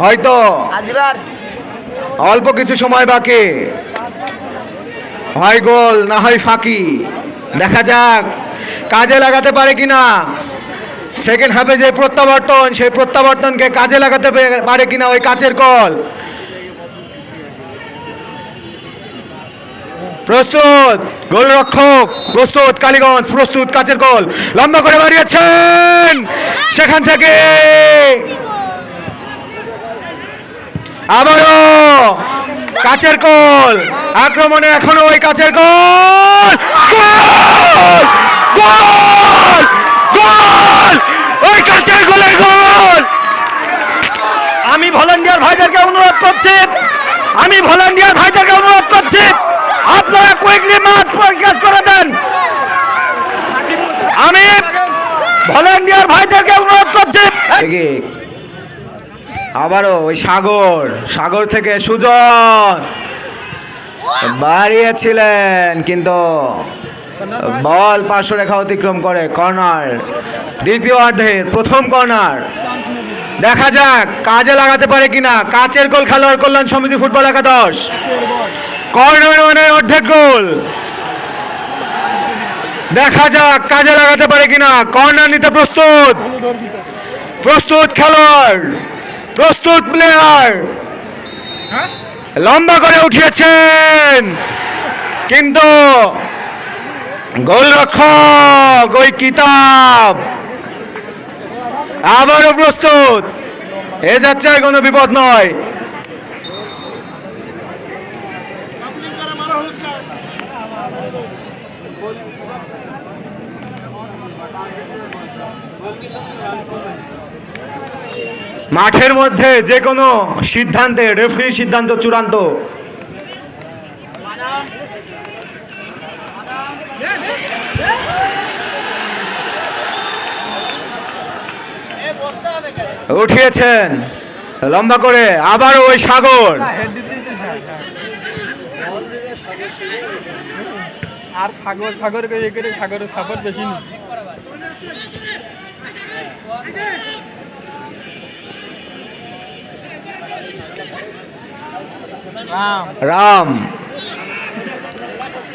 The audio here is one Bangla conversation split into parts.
হয়তো। অল্প কিছু সময় বাকি। হয় গোল না হয় ফাঁকি। দেখা যাক কাজে লাগাতে পারে কিনা। সেকেন্ড হাফে যে প্রত্যাবর্তন সেই প্রত্যাবর্তনকে কাজে লাগাতে পারে কিনা ওই কাচের কল। প্রস্তুত, গোলরক্ষক, প্রস্তুত, কালীগঞ্জ, প্রস্তুত, কাচের কল লম্বা করে বাড়িয়েছেন। সেখান থেকে আবারও কাচের কল আক্রমণে এখনও ওই কাচের গোল! গোল! গোল! ওই কাচের গোলের গোল! আমি ভলান্টিয়ার ভাইদেরকে অনুরোধ করছি। আমি ভলান্টিয়ার ভাইদেরকে অনুরোধ করছি। আপনারা কুইকলি মাঠ প্রকাশ করে দেন। আমি ভলান্টিয়ার ভাইদেরকে অনুরোধ করছি। আবারও ওই সাগর সাগর থেকে সুজন। বাড়িয়েছিলেন কিন্তু বল পার্শ্ব রেখা অতিক্রম করে কর্নার। দ্বিতীয় অর্ধের প্রথম কর্নার। দেখা যাক কাজে লাগাতে পারে কিনা। কাচের গোল খেলোয়াড় কল্যাণ সমিতি ফুটবল একাদশ। কর্নার মানে অর্ধেক গোল? দেখা যাক, কাজে লাগাতে পারে কিনা। কর্নার নিতে প্রস্তুত। প্রস্তুত খেলোয়াড়। প্রস্তুত প্লেয়ার লম্বা করে উঠিয়েছেন। কিন্তু গোলরক্ষক, ওই কিতাব। আবারও প্রস্তুত। এ যাত্রায় কোনো বিপদ নয়। মাঠের মধ্যে যে কোনো সিদ্ধান্তে রেফারির সিদ্ধান্ত চূড়ান্ত। উঠিয়েছেন। লম্বা করে আবারও ওই সাগর। আর সাগর সাগর করে করে সাগরের সাপোর্ট বেশি নি রাম।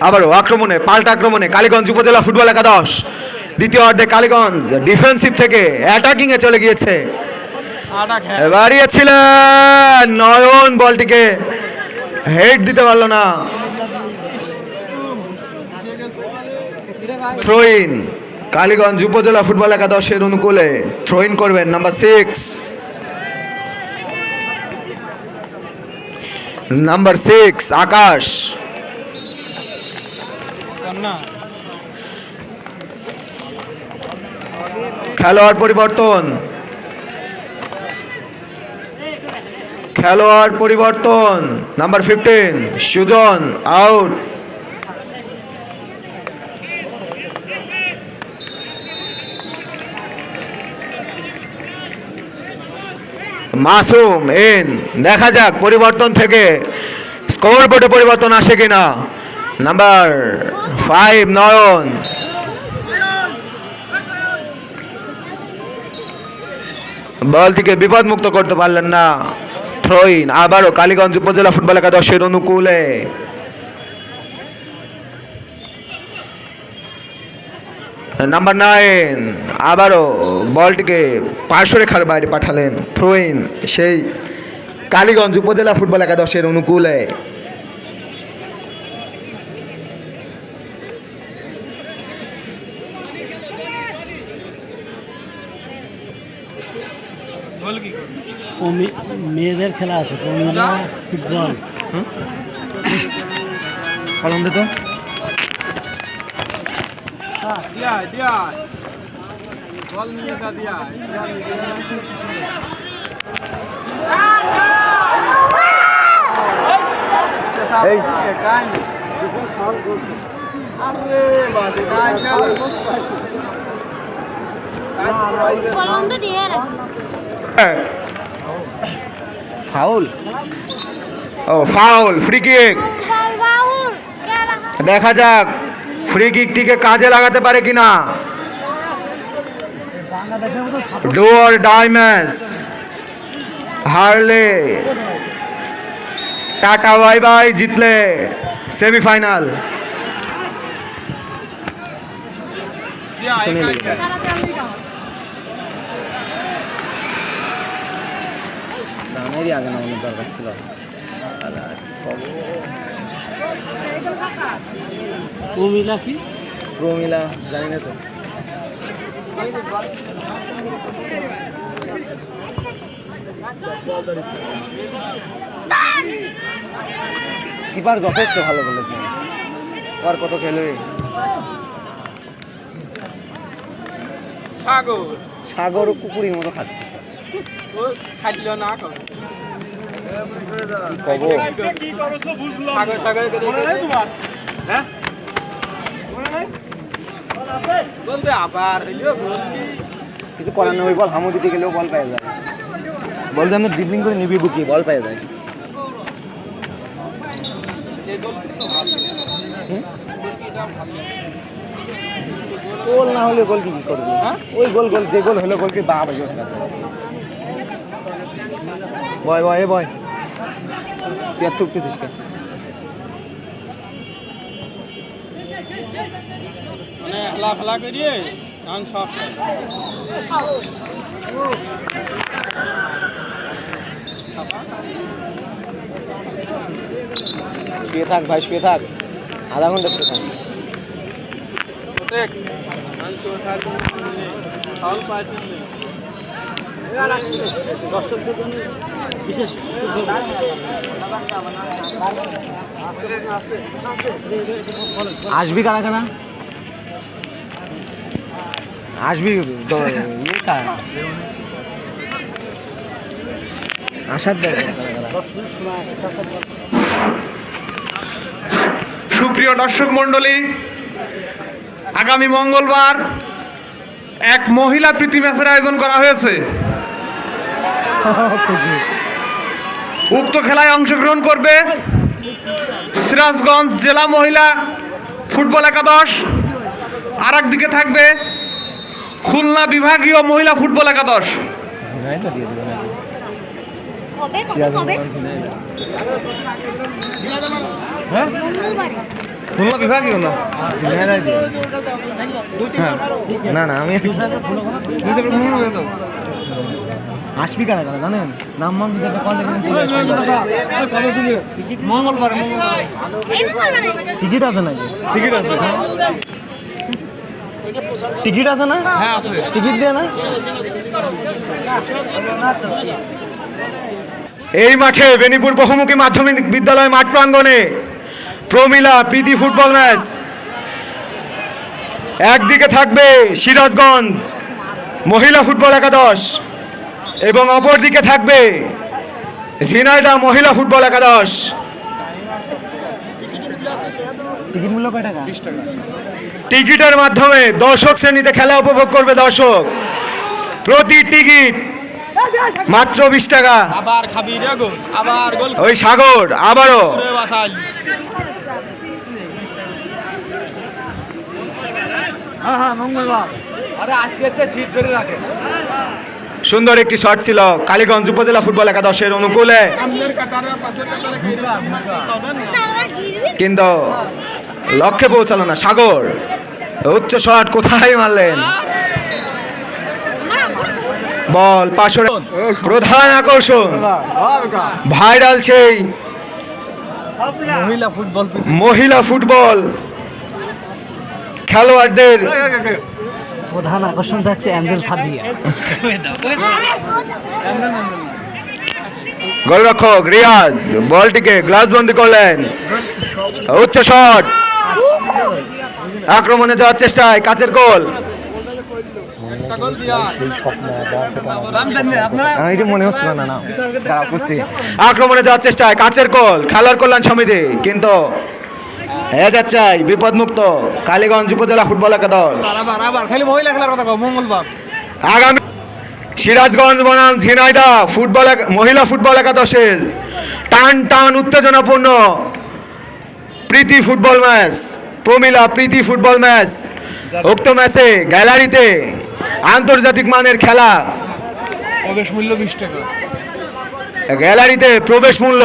আবারও আক্রমণে পাল্টা আক্রমণে কালীগঞ্জ উপজেলা ফুটবল একাদশ। দ্বিতীয় অর্ধে কালীগঞ্জ ডিফেন্সিভ থেকে অ্যাটাকিং এ চলে গিয়েছে। বাড়িয়েছিলেন নয়ন বলটিকে। হেড দিতে পারল না। থ্রোইন কালীগঞ্জ উপজেলা ফুটবল একাদশের অনুকূলে থ্রোইন করবেন number six number six Akash. খেলোয়াড় পরিবর্তন। খেলোয়াড় পরিবর্তন number fifteen Sujan out Masum in দেখা যাক পরিবর্তন থেকে স্কোর বোর্ডে পরিবর্তন আসে কিনা। নাম্বার ফাইভ নয়ন. বলটিকে বিপদমুক্ত করতে পারলেন না। থ্রোইন আবারও কালীগঞ্জ উপজেলা ফুটবল একাদশের অনুকূলে। নাম্বার নাইন আবারও বলটিকে পার্শ্বরেখার বাইরে পাঠালেন থ্রোইন সেই কালীগঞ্জ উপজেলা ফুটবল একাদশের অনুকূলে বল কি করবি ও মে- মেয়েদের খেলা আছে ফুটবল। কলম দিত দিয়া দিয়া বল নিয়ে যা দিয়া এই। কলমটা দিয়ে রাখ ফাউল? ও ফাউল ফ্রি কিক দেখা যাক ফ্রি কিকটিকে কাজে লাগাতে পারে কিনা। বাংলাদেশের মতো ডু অর ডাই ম্যাচ হারলে। টাটা বাই বাই জিতলে। সেমিফাইনাল। আগে নামানোর দরকার ছিল। কুমিল্লা কি? প্রমিলা জানি না তো। কিপার যথেষ্ট ভালো বলেছে। আর কত খেলবে? সাগর। সাগর ও কুকুরের মতো খাচ্ছে। ও খাইল না কিছু করার নেই ওই বল হামু দিতে গেলেও বল পেয়ে যায়। বল যেন ড্রিবলিং করে নিবি বুকি বল পেয়ে যায়। এই গোল তো ভালো। গোল না হলে গোল কি কি করবি? হ্যাঁ? ওই গোল গোল যে গোল হলো গোল কি বাবা বয় বয় এ বয়। টুকতেছিস কে? মানে হেলা ফেলা করিয়ে তখন সব শুয়ে থাক ভাই শুয়ে থাক। আধা ঘণ্টা শুয়ে থাক। দর্শকদের জন্য বিশেষ। আসবি কারা কারা আসবি ইয়ে আসার। সুপ্রিয় দর্শক মণ্ডলী আগামী মঙ্গলবার এক মহিলা প্রীতি ম্যাচের আয়োজন করা হয়েছে। উক্ত খেলায় অংশগ্রহণ করবে সিরাজগঞ্জ জেলা মহিলা ফুটবল একাদশ। আর দিকে থাকবে খুলনা বিভাগীয় মহিলা ফুটবল একাদশ। মঙ্গলবারে। খুলনা বিভাগীয় না? না না আমি আসবি কারা কারা জানেন? নাম মান কল দেখে চলে আসবি মঙ্গলবার এই টিকিট আছে নাকি? টিকিট আছে। টিকিট আছে না? হ্যাঁ আছে। টিকিট দিয়ে না? এই মাঠে বেনিপুর বহুমুখী মাধ্যমিক বিদ্যালয় মাঠ প্রাঙ্গণে প্রমিলা প্রীতি ফুটবল ম্যাচ। একদিকে থাকবে সিরাজগঞ্জ মহিলা ফুটবল একাদশ। এবং অপরদিকে থাকবে ঝিনাইদা মহিলা ফুটবল একাদশ। টিকিট মূল্য কয় টাকা? টিকিটের মাধ্যমে দর্শক শ্রেণীতে খেলা উপভোগ করবে দর্শক। প্রতি টিকিট মাত্র বিশ টাকা। আবার খাবি রে গোল আবার গোল ওই সাগর আবারও। হ্যাঁ হ্যাঁ মঙ্গলবার। সুন্দর একটি শট ছিল। কালীগঞ্জ উপজেলা ফুটবল একাদশের অনুকূলে। পাশে কিন্তু লক্ষ্যে পৌঁছালো না। সাগর উচ্চ শট কোথায় মারলেন? বল পাশরে প্রধান আকর্ষণ। ভাইরাল সেই মহিলা ফুটবল মহিলা ফুটবল খেলোয়াড়দের প্রধান আকর্ষণ থাকছে অ্যাঞ্জেল সাদিয়া। গোলরক্ষক রিয়াজ বলটিকে গ্লাস বন্দি করলেন। উচ্চ শট। আক্রমণে যাওয়ার চেষ্টায় কাচের গোল। মনে আক্রমণে যাওয়ার চেষ্টায় কাচের গোল খেলার কল্যাণ সমিতি কিন্তু হয়ে যাচ্ছে বিপদমুক্ত। কালীগঞ্জ উপজেলা ফুটবল একাদশ। খালি মহিলা খেলার কথা মঙ্গলবার। আগামী সিরাজগঞ্জ বনাম ঝিনাইদা ফুটবল মহিলা ফুটবল একাদশের টান টান উত্তেজনাপূর্ণ প্রীতি ফুটবল ম্যাচ প্রমিলা প্রীতি ফুটবল ম্যাচ। উক্ত ম্যাচে গ্যালারিতে আন্তর্জাতিক মানের খেলা। প্রবেশ মূল্য বিশ টাকা। গ্যালারিতে প্রবেশ মূল্য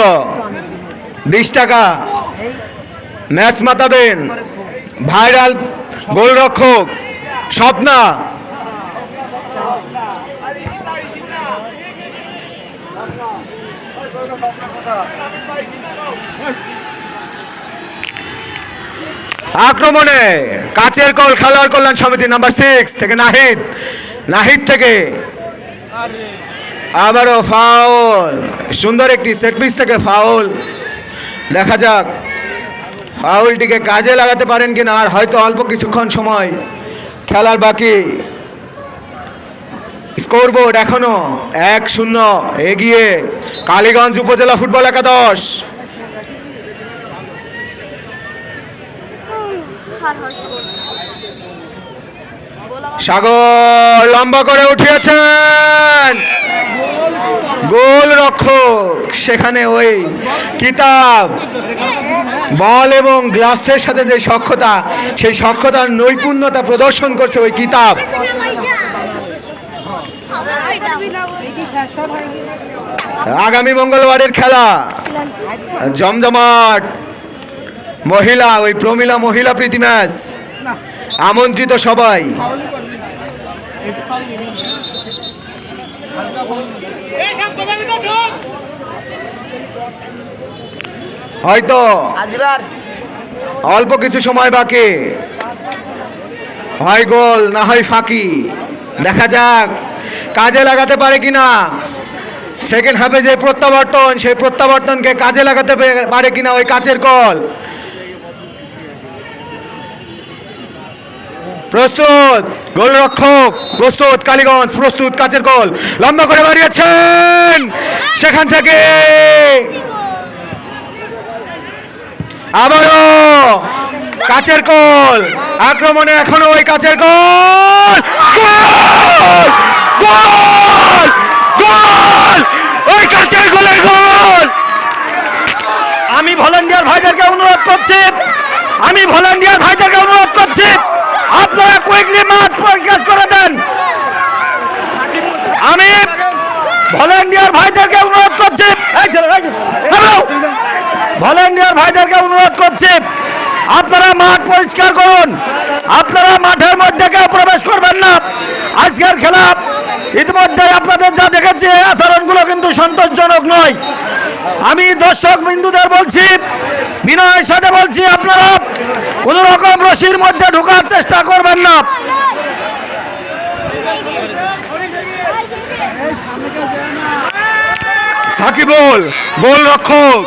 বিশ টাকা। ম্যাচ মাতাবেন। ভাইরাল গোলরক্ষক স্বপ্না। আক্রমণে কাচের কল খেলোয়াড় কল্যাণ সমিতি নাম্বার সিক্স থেকে নাহিদ। নাহিদ থেকে আবারও ফাউল সুন্দর একটি সেট পিস থেকে ফাউল দেখা যাক। ফাউলটিকে কাজে লাগাতে পারেন কিনা আর হয়তো অল্প কিছুক্ষণ সময়। খেলার বাকি। স্কোরবোর্ড এখনও এক শূন্য, এগিয়ে কালীগঞ্জ উপজেলা ফুটবল একাদশ। সাগর লম্বা করে উঠিয়েছেন গোল রক্ষক সেখানে ওই কিতাব, বল এবং গ্লাসের সাথে যে সক্ষতা, সেই সক্ষতার নৈপুণ্যতা প্রদর্শন করছে ওই কিতাব। আগামী মঙ্গলবারের খেলা, জমজমাট, মহিলা, ওই প্রমিলা মহিলা প্রীতি ম্যাচ, আমন্ত্রিত সবাই। হয়তো। অল্প কিছু সময় বাকি। হয় গোল না হয় ফাঁকি। দেখা যাক কাজে লাগাতে পারে কিনা। সেকেন্ড হাফে যে প্রত্যাবর্তন সেই প্রত্যাবর্তনকে কাজে লাগাতে পারে কিনা ওই কাচের কল। প্রস্তুত, গোলরক্ষক, প্রস্তুত, কালীগঞ্জ, প্রস্তুত, কাচের কল লম্বা করে বাড়িয়েছেন। সেখান থেকে আবারও কাচের কল আক্রমণে এখনও ওই কাচের গোল! গোল! গোল! ওই কাচের গোলের গোল! আমি ভলান্টিয়ার ভাইদেরকে অনুরোধ করছি। আমি ভলান্টিয়ার ভাইদেরকে অনুরোধ করছি। আপনারা কুইকলি মাঠ প্রকাশ করে দেন। আমি ভলান্টিয়ার ভাইদেরকে অনুরোধ করছি। ছেলে, ভাইদেরকে অনুরোধ করছি। আপনারা মাঠ পরিষ্কার করুন। আপনারা মাঠের মধ্যে কেউ প্রবেশ করবেন না। আজকের খেলা ইতিমধ্যে আপনাদের যা দেখেছি আচরণগুলো কিন্তু সন্তোষজনক নয়। আমি দর্শক বিন্দুদের বলছি, বিনয়ের সাথে বলছি আপনারা, কোনো রকম রশির মধ্যে ঢোকার চেষ্টা করবেন না। সাকিবুল, গোল রক্ষক।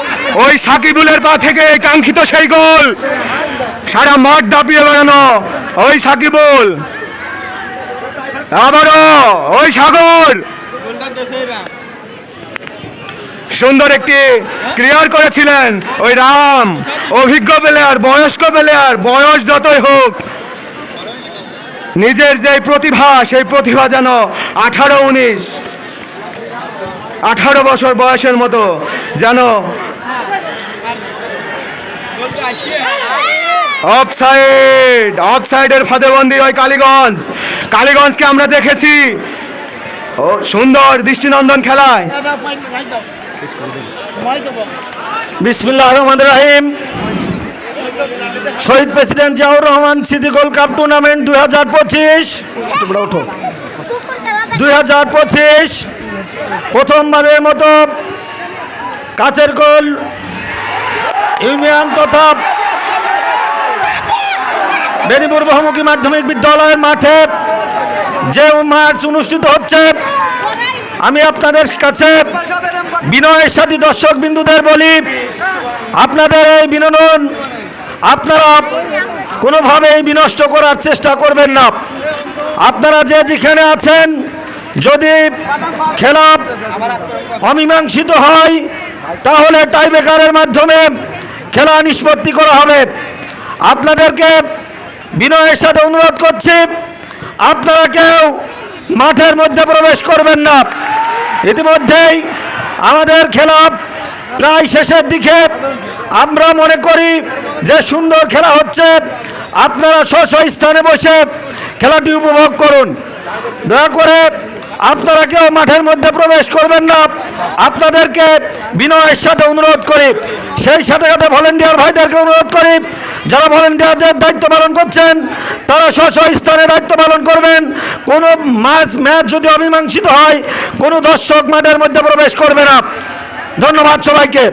ওই সাকিবুলের পা থেকে কাঙ্ক্ষিত সেই গোল। সারা মাঠ দাপিয়ে বেড়ানো ওই সাকিবুল। আবারও ওই সাগর। সুন্দর একটি ক্লিয়ার করেছিলেন ওই রাম। অভিজ্ঞ প্লেয়ার বয়স্ক প্লেয়ার বয়স যতই হোক, নিজের যে প্রতিভা, সেই প্রতিভা যেন আঠারো উনিশ, আঠারো বছর বয়সের মতো যেন অফসাইড অফসাইডের ফাঁদেবন্দি ওই কালীগঞ্জ। কালীগঞ্জকে আমরা দেখেছি। ও সুন্দর দৃষ্টিনন্দন খেলায়। বিসমিল্লাহ রহমান রাহিম। শহীদ প্রেসিডেন্ট জিয়াউর রহমান স্মৃতি গোল্ড কাপ টুর্নামেন্ট দুই হাজার পঁচিশ। তোমরা ওঠো। দুই হাজার পঁচিশ। প্রথমবারের মতো কাচের গোল ইউনিয়ন তথা বেনিপুর বহুমুখী মাধ্যমিক বিদ্যালয়ের মাঠে যে ম্যাচ অনুষ্ঠিত হচ্ছে আমি আপনাদের কাছে বিনয়ের সাথে দর্শক বিন্দুদের বলি, আপনাদের এই বিনোদন আপনারা কোনোভাবেই বিনষ্ট করার চেষ্টা করবেন না। আপনারা যে যেখানে আছেন, যদি খেলা অমীমাংসিত হয়, তাহলে টাইব্রেকারের মাধ্যমে খেলা নিষ্পত্তি করা হবে। আপনাদেরকে বিনয়ের সাথে অনুরোধ করছি, আপনারা কেউ মাঠের মধ্যে প্রবেশ করবেন না। ইতিমধ্যেই আমাদের খেলা প্রায় শেষের দিকে আমরা মনে করি যে সুন্দর খেলা হচ্ছে। আপনারা স্ব স্থানে বসে খেলাটি উপভোগ করুন। দয়া করে আপনারা কেউ মাঠের মধ্যে প্রবেশ করবেন না। আপনাদেরকে বিনয়ের সাথে অনুরোধ করি। সেই সাথে সাথে ভলেন্টিয়ার ভাইদেরকে অনুরোধ করি যারা ভলেন্টিয়ারদের দায়িত্ব পালন করছেন, তারা স্ব স্থানে দায়িত্ব পালন করবেন। কোনো ম্যাচ ম্যাচ যদি অমীমাংসিত হয়, কোনো দর্শক মাঠের মধ্যে প্রবেশ করবে না। ধন্যবাদ সবাইকে।